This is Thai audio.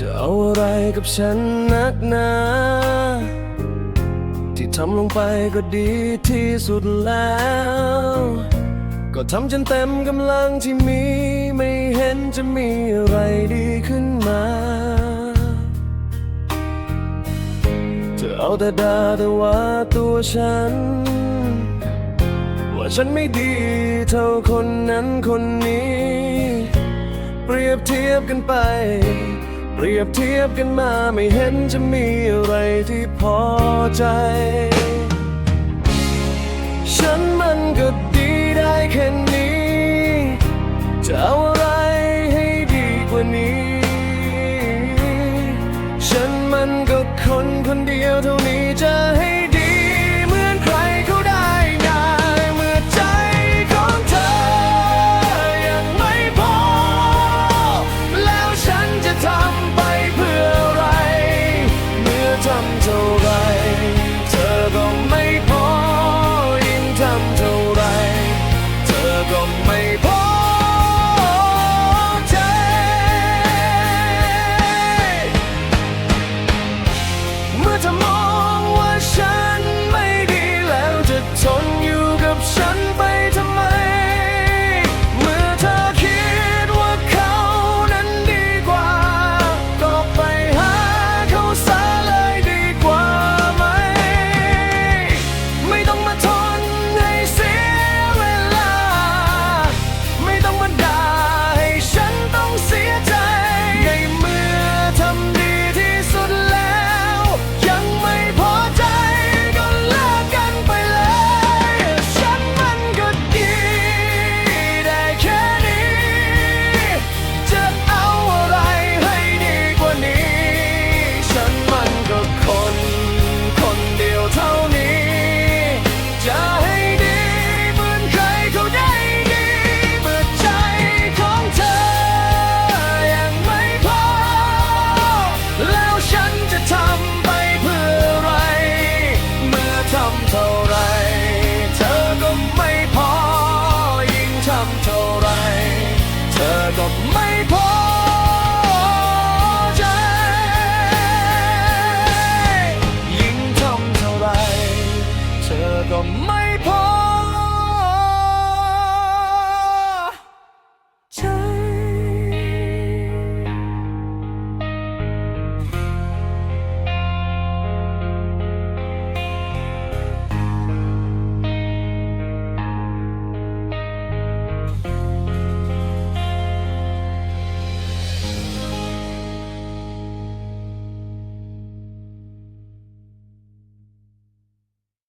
จะเอาอะไรกับฉันนักหนาที่ทำลงไปก็ดีที่สุดแล้ว ก็ทำจนเต็มกำลังที่มี ไม่เห็นจะมีอะไรดีขึ้นมาเธอเอาแต่ด่าแต่ว่าตัวฉัน ว่าฉันไม่ดีเท่าคนนั้นคนนี้ เปรียบเทียบกันไป เปรียบเทียบกันมาไม่เห็นจะมีอะไรที่พอใจ ฉันมันก็ดีได้แค่นี้จะเอา ดไม่พอ